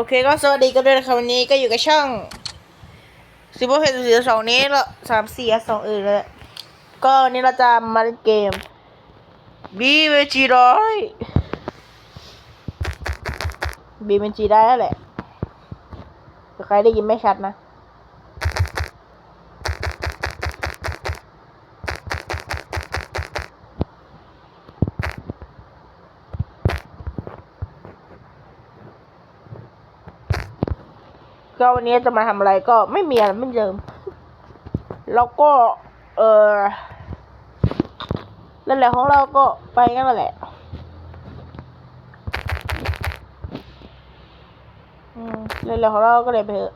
โอเคก็สวัสดีกันด้วยนะครับวันนี้ก็อยู่กับช่องซิบเบอร์เฮดสี่สองนี้ละสามสี่สองอื่นเลยก็วันนี้เราจะมาเล่นเกมบีเวจีร้อยบีเวจีได้แล้วแหละใครได้ยินไม่ชัดนะ ก็วันนี้จะมาทำอะไรก็ไม่มีอะไรเหมือนเดิม แล้วก็ เออนั่นแหละของเราก็ไปกันแหละอืมนั่นแหละของเราก็เลยไปเถอะ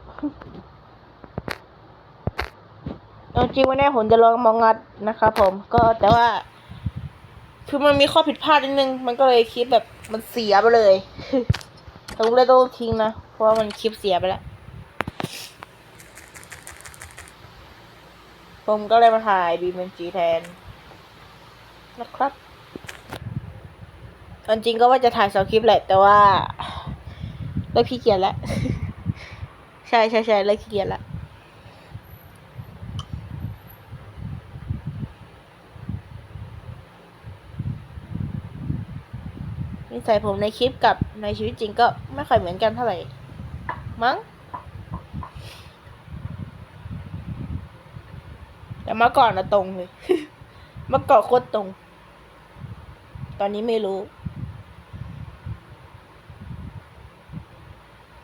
เอาจริงวันนี้ผมจะลองมองงัดนะครับผมก็แต่ว่า คือมันมีข้อผิดพลาดนิดนึง มันก็เลยคลิปแบบมันเสียไปเลยผมเลยต้องทิ้งนะ เพราะว่ามันคลิปเสียไปแล้ว ผมก็เลยมาถ่ายบีมันจีแทน นะครับตอนจริงก็ว่าจะถ่ายสองคลิปแหละ แต่ว่าเลิกขี้เกียจแล้ว ใช่ใช่ใช่เลิกขี้เกียจแล้วนิสัยผมในคลิปกับในชีวิตจริงก็ไม่ค่อยเหมือนกันเท่าไหร่ มั้ง แต่เมื่อก่อนนะตรงเลย เมื่อก่อนโคตรตรง ตอนนี้ไม่รู้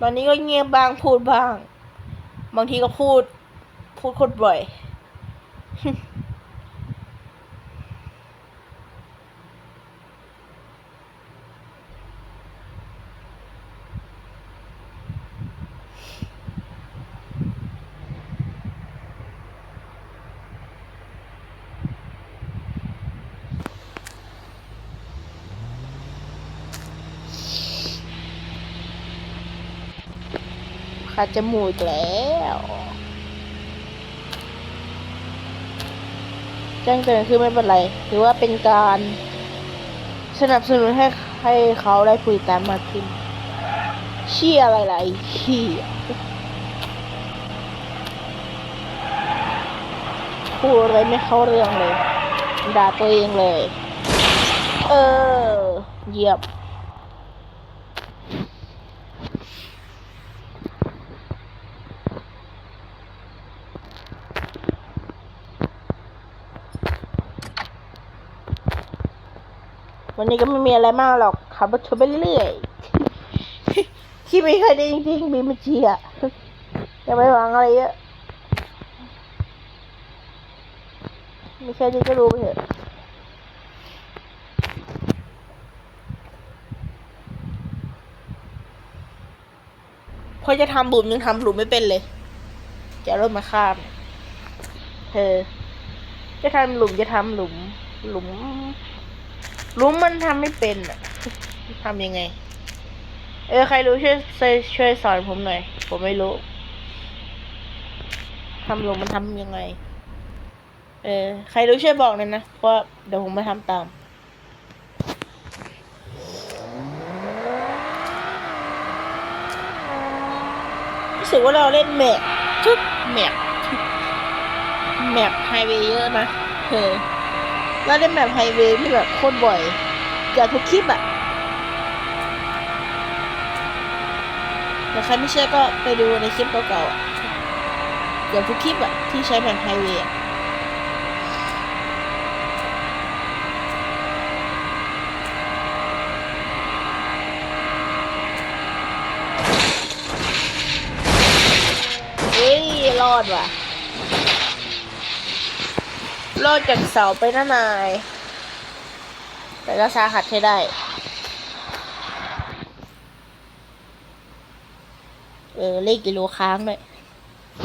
ตอนนี้ก็เงียบบ้างพูดบ้าง บางทีก็พูด พูดโคตรบ่อย ขาดจมูกแล้วแจ้งเตือนคือไม่เป็นไรถือว่าเป็นการสนับสนุนให้ให้เขาได้คุยตามมากขึ้นเชี่ยอะไรไอ้เชี่ยพูดอะไรไม่เข้าเรื่องเลย ด่าตัวเองเลย เออ เยี่ยม วันนี้ก็ไม่มีอะไรมากหรอกขับรถชนไปเรื่อยๆที่ไม่เคยได้จริงๆบีมเชียอย่าไปหวังอะไรเยอะไม่ใช่ที่ก็รู้ไปเถอะพอจะทำบุญยังทำหลุมไม่เป็นเลย จะเริ่มมาข้าม เธอ จะทำหลุมจะทำหลุม หลุม รู้มันทำไม่เป็นอะทำยังไง เออ ใครรู้ช่วยช่วยช่วยสอนผมหน่อย ผมไม่รู้ทำลงมันทำยังไง เออ ใครรู้ช่วยบอกเลยนะ เพราะว่าเดี๋ยวผมมาทำตาม รู้สึกว่าเราเล่นแมปทุกแมปแมปไฮเวย์เยอะนะเออ แล้วเล่นแบบไฮเวย์ที่แบบโคตรบ่อยเกือบทุกคลิปอะแต่ใครไม่เชื่อก็ไปดูในคลิปเก่าๆเกือบทุกคลิปอะที่ใช้แบบไฮเวย์อะเฮ้ยรอดว่ะ รอดจากเสาไปนะนาย แต่ก็สาหัสใช้ได้ เออ เลขกิโลค้างด้วย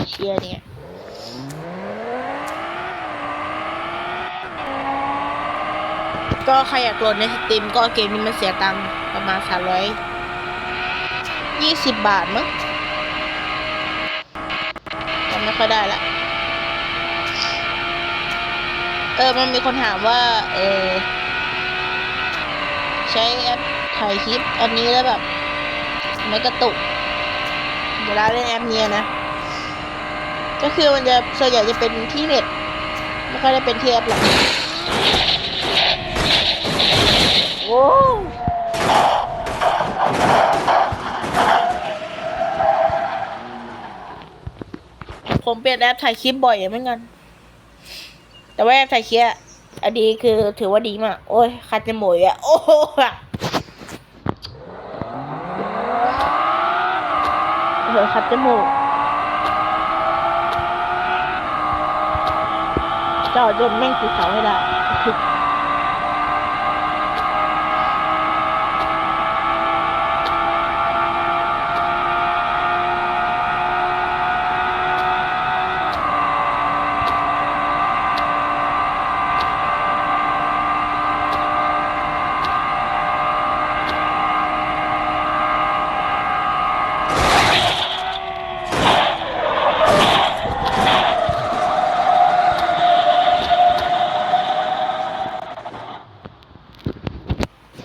เชียร์เนี่ยก็ใครอยากโหลดในสตรีมก็เกมนี้มันเสียตังค์ประมาณสามร้อยยี่สิบบาทมั้งจำไม่ค่อยได้ละ เออ มันมีคนถามว่า เออ ใช้แอปถ่ายคลิปอันนี้แล้วแบบ ไม่กระตุก เวลาเล่นแอปเนียนะ ก็คือมันจะส่วนใหญ่จะเป็นที่เน็ตไม่ค่อยได้เป็นที่แอปหรอกโอ้ผมเปลี่ยนแอปถ่ายคลิปบ่อยเหมือนกัน แต่ว่าแอปถ่ายคลิปอะอันนี้คือถือว่าดีมาก โอ้ยคัดจมูกอะ โอ้โหอะเออคัดจมูกเจาะจนแม่งติดเสาให้ได้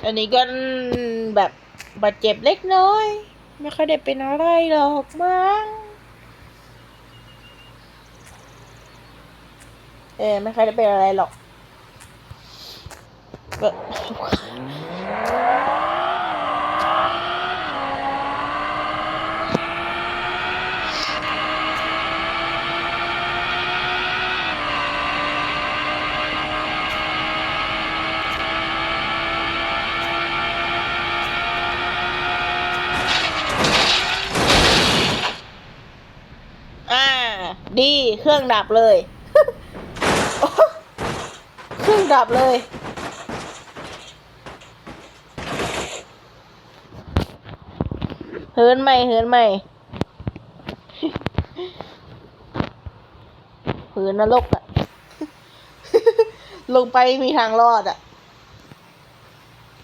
อันนี้ก็แบบบาดเจ็บเล็กน้อย ไม่ค่อยได้เป็นอะไรหรอกมั้งเออไม่ค่อยได้เป็นอะไรหรอกแบบ อ่า ดีเครื่องดับเลย เครื่องดับเลย เหินใหม่เหินใหม่เหินนรกอะลงไปมีทางรอดอะ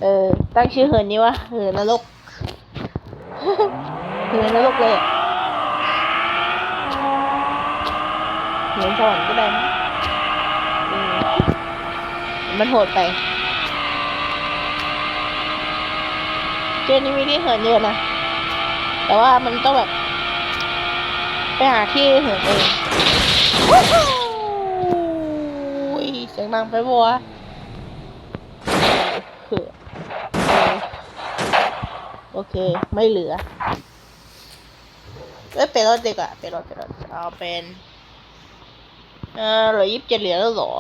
เออ ตั้งชื่อเหินนี้ว่าเหินนรกเหินนรกเลยอะ เหมือนสวรรค์ก็ได้นะมันโหดไป เจนี่มีที่เหินเยอะนะ แต่ว่ามันต้องแบบ ไปหาที่เหินเองวู้ฮู้ยเสียงดังไปบัวโอเค ไม่เหลือเอ้ยเป็นรถเดีกว่าเป็นรถเป็นรถเอาเป็น เออเหลือยี่สิบเจ็ดเหรียญแล้วหรอ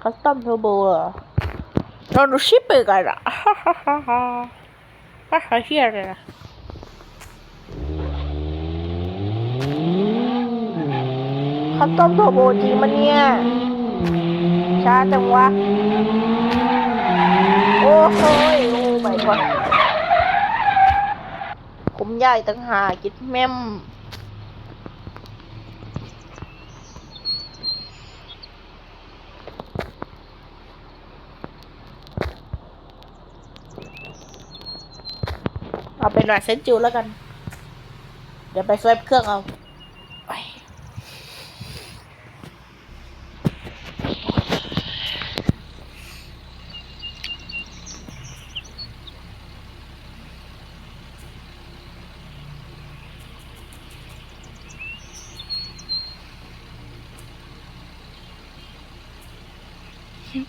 คัสตอมเทอร์โบเหรอเราดูชิปไปกันอะฮ่าฮ่าฮ่าฮ่าฮ่าฮ่าเฮียเลยนะคัสตอมเทอร์โบจริงมันเนี่ยช้าจังวะ โอ้โหยโอ้ไม่ก่อน ผมใหญ่ตั้งหากิดแม่มเอาเป็นหน่อยเซนจูแล้วกัน เดี๋ยวไปสวปเครื่องเอาไป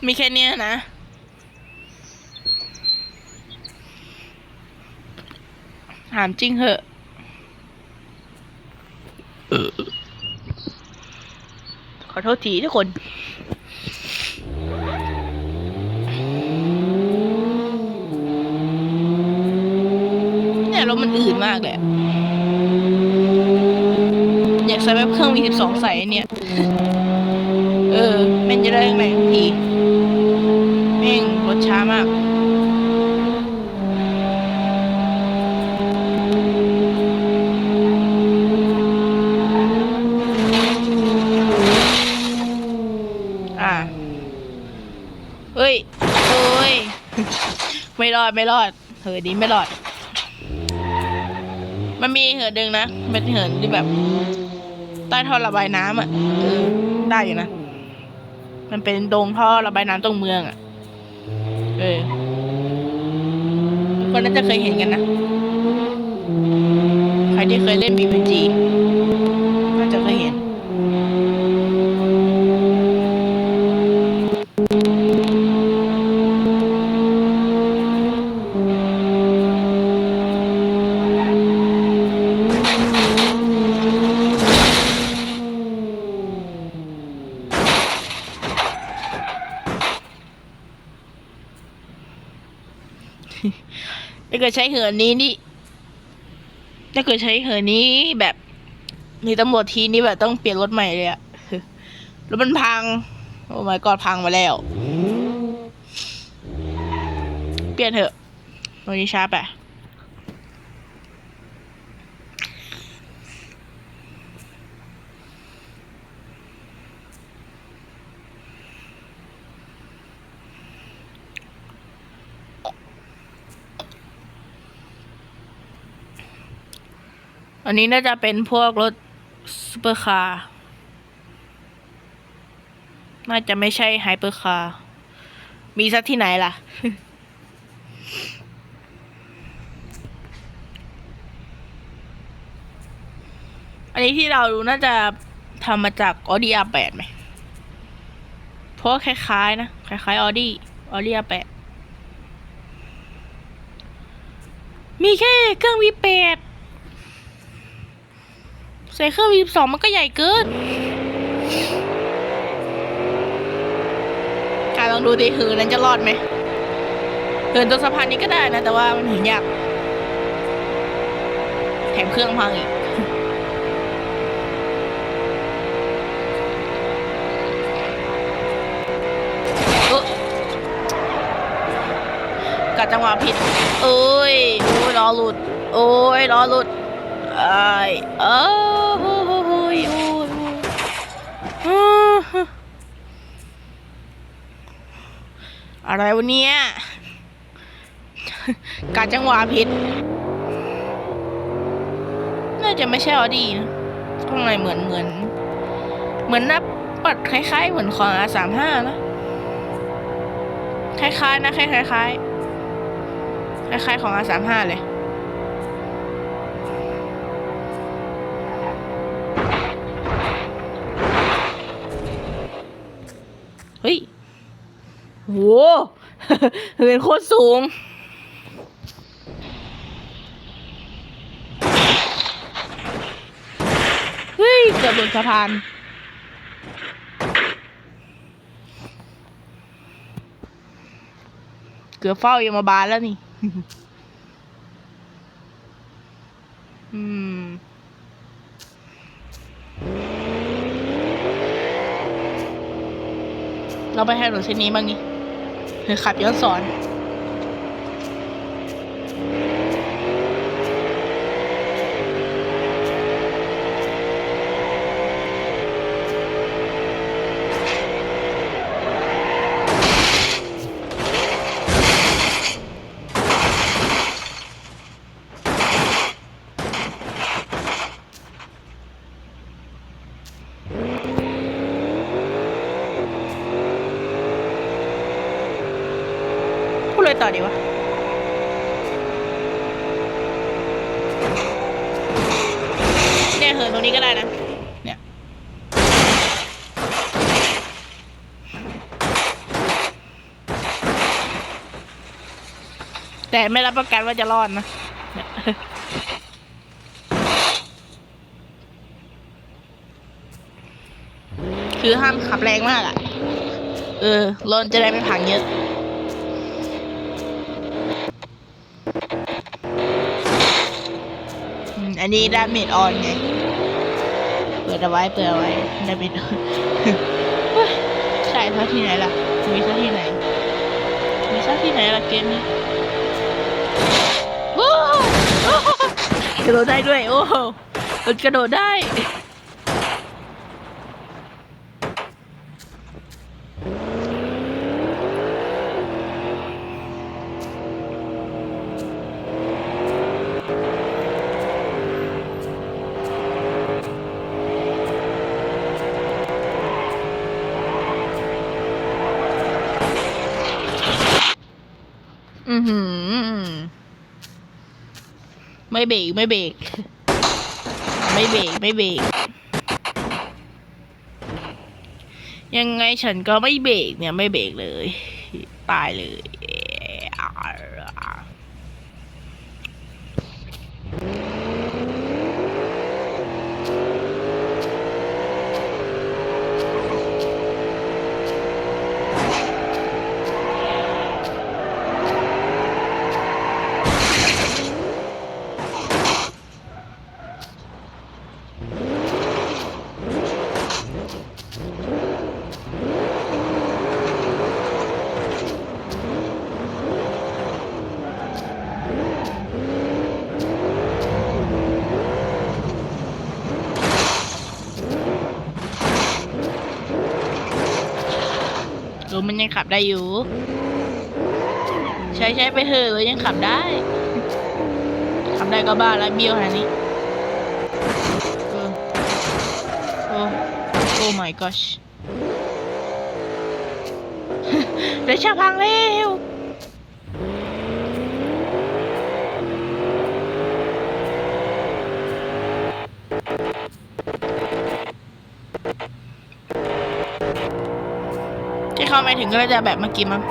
มีแค่เนี้ยนะ ถามจริงเหอะขอโทษทีทุกคนเนี่ยรถมันอื่นมากเลยอะอยากใส่แบบเครื่อง V12 ใส่ไอ้เนี่ย เออแม่งจะได้แรงๆทีแม่งรถ ช้ามากอ่าเฮ้ยเฮ้ย ไม่รอดไม่รอดเหินนี้ไม่รอด มันมีเหินดึงนะเป็นเหินที่แบบ ใต้ท่อระบายน้ำอะได้อยู่นะ มันเป็นตรงท่อระบายน้ำตรงเมืองอะ่ะ ออทุกคนน่าจะเคยเห็นกันนะ ใครที่เคยเล่น BPG น่าจะเคยเห็น ถ้าเกิดใช้เหินนี้นี่ ถ้าเกิดใช้เหินนี้แบบนี่ตำรวจทีนี่แบบต้องเปลี่ยนรถใหม่เลยอะรถมันพัง โอ้ my god พังมาแล้ว เปลี่ยนเถอะวันนี้ช้าไป อันนี้น่าจะเป็นพวกรถซูเปอร์คาร์ น่าจะไม่ใช่ไฮเปอร์คาร์ มีสักที่ไหนล่ะ อันนี้ที่เราดูน่าจะทำมาจาก Audi R8 ไหม เพราะคล้ายๆนะ คล้ายๆ Audi Audi R8 มีแค่เครื่อง V8 ใส่เครื่อง V12 มันก็ใหญ่เกินการลองดูดิหือนั้นจะรอดไหมเหินตัวสะพานนี้ก็ได้นะ แต่ว่ามันเหินยาก แถมเครื่องพังอีกกัดจังหวะผิด เอ้ยโอ้ยล้อหลุด โอ้ยล้อหลุด ไอโอ้โอ้ยโอ้ยโอ้ยอะไรวะเนี่ยกัดจังหวะผิด น่าจะไม่ใช่ออดี้นะข้างในเหมือนเหมือน เหมือนน้าปัดคล้ายๆ เหมือนของอาสามห้านะ คล้ายๆ นะคล้ายๆคล้ายๆของอาสามห้าเลย โหเป็นโคตรสูง เฮ้ยเกือบบนสะพานเกือบเฝ้ายมาบาลแล้วนี่ อืม เราไปถนนเส้นนี้บ้างนี่ คือขับย้อนสอน พู ดเลยต่อดีวะเนี่ยเหินตรงนี้ก็ได้นะ เนี่ย แต่ไม่รับประกันว่าจะรอดนะเนี่ยคือห้ามขับแรงมากอะ่ะ เออรถจะได้ไม่พังเยอะ อันนี้ดาเมจออนไง เปิดเอาไว้ เปิดเอาไว้ดาเมจออนใช่ซะที่ไหนล่ะ มีซะที่ไหน มีซะที่ไหนล่ะเกมนี้โอ้โอ้กระโดดได้ด้วย โอ้โหกระโดดได้ ไม่เบรกไม่เบรกไม่เบรกไม่เบรกยังไงฉันก็ไม่เบรกเนี่ยไม่เบรกเลย ตายเลย รถมันยังขับได้อยู่ ใช้ใช้ไปเถอะรถยังขับได้ ขับได้ก็บ้าแล้วเบี้ยวขนาดนี้โอ้โอ้โอ้ my gosh เดี๋ยวชาพังเร็ว งก็จะแบบเมื่อกี้มั้ง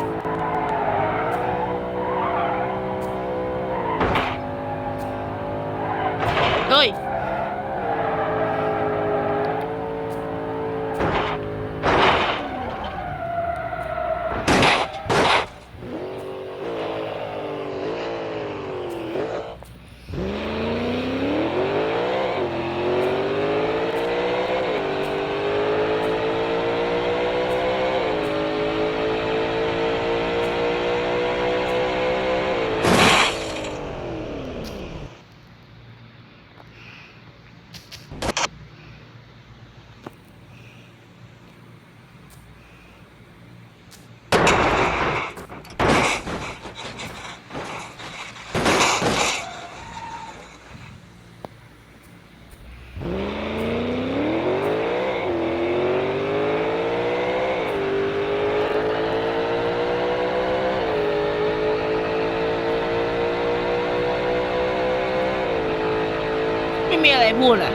ม่มีอะไรพูดอะ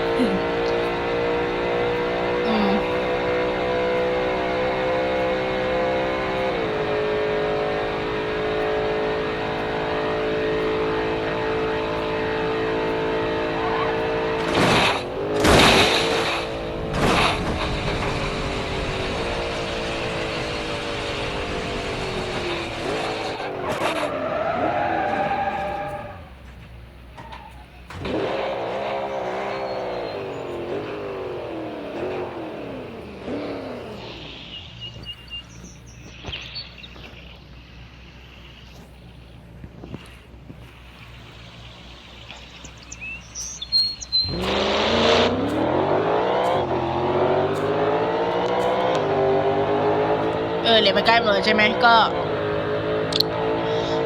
เออเหรียญมันใกล้หมดแล้วใช่ไหมก็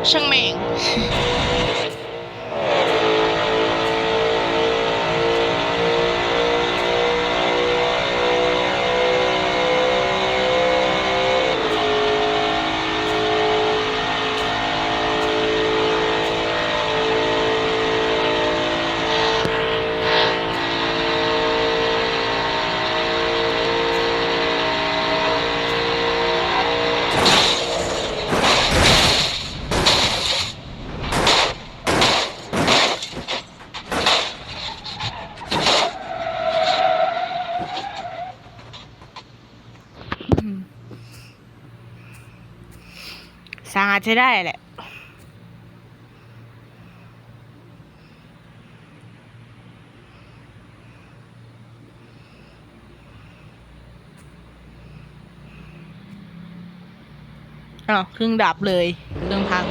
ช่างแม่ง ใช้ได้แหละ อ้าวครึ่งดับเลย เครื่องพัง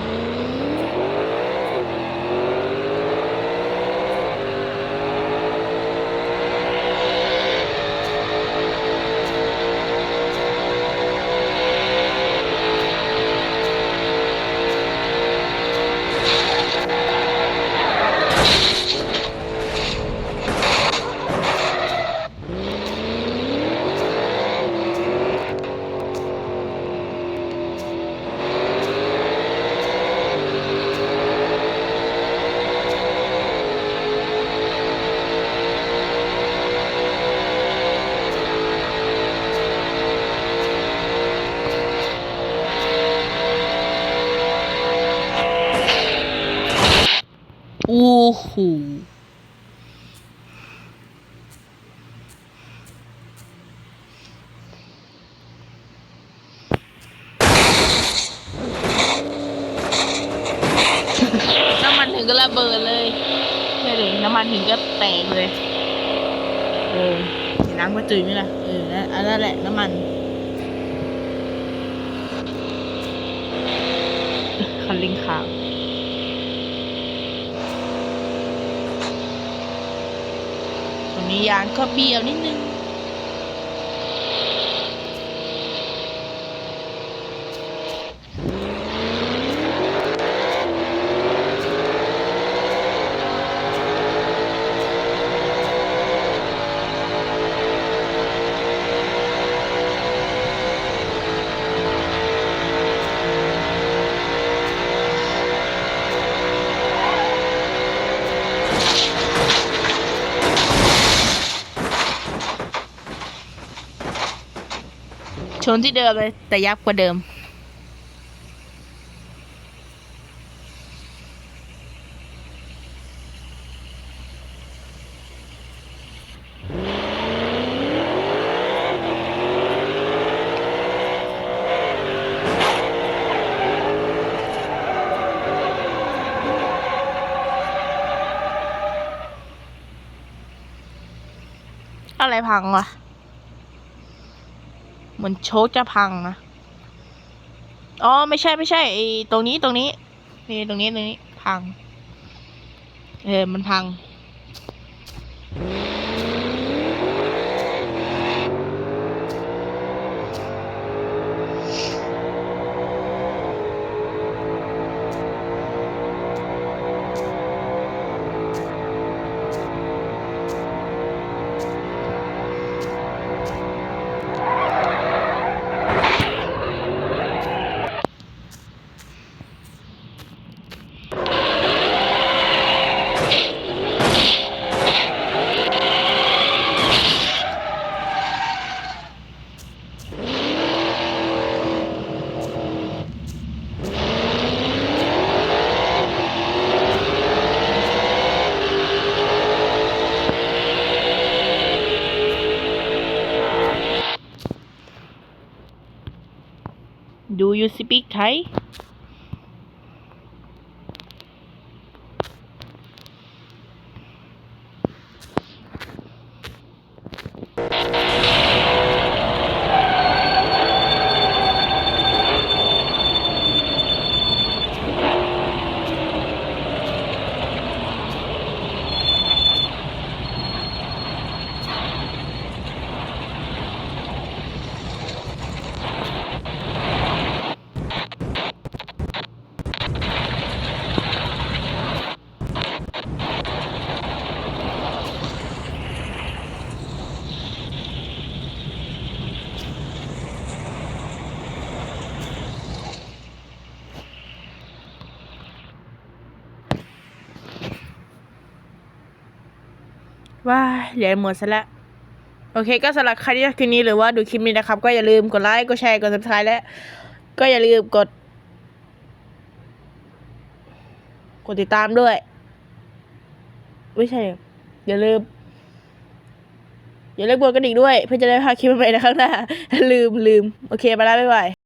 ก็ระเบิดเลยใช่เลยน้ำมันหินก็แตกเลยเออเห็นน้ำก็จืดไหมล่ะเออนั่นอันนั้นแหละน้ำมันคันเร่งค้างตรงนี้ยางก็เบี้ยวนิดนึง นที่เดิมเลย แต่ยับกว่าเดิม อะไรพังวะ มือนโชคจะพังนะ อ๋อ ไม่ใช่ไม่ใช่ไอ้ตรงนี้ตรงนี้ นี่ตรงนี้ตรงนี้พัง เออ มันพัง big high ว้าเหลือหมดซะแล้วโอเค ก็สำหรับใครที่ชอบคลิปนี้หรือว่าดูคลิปนี้นะครับ ก็อย่าลืมกดไลค์กดแชร์กด subscribe และ ก็อย่าลืมกด กดติดตามด้วยไม่ใช่ อย่าลืม อย่าลืมกดกระดิ่งด้วย เพื่อจะได้พาคลิปใหม่ๆในครั้งหน้าลืมลืมโอเค ไปแล้วบ๊ายบาย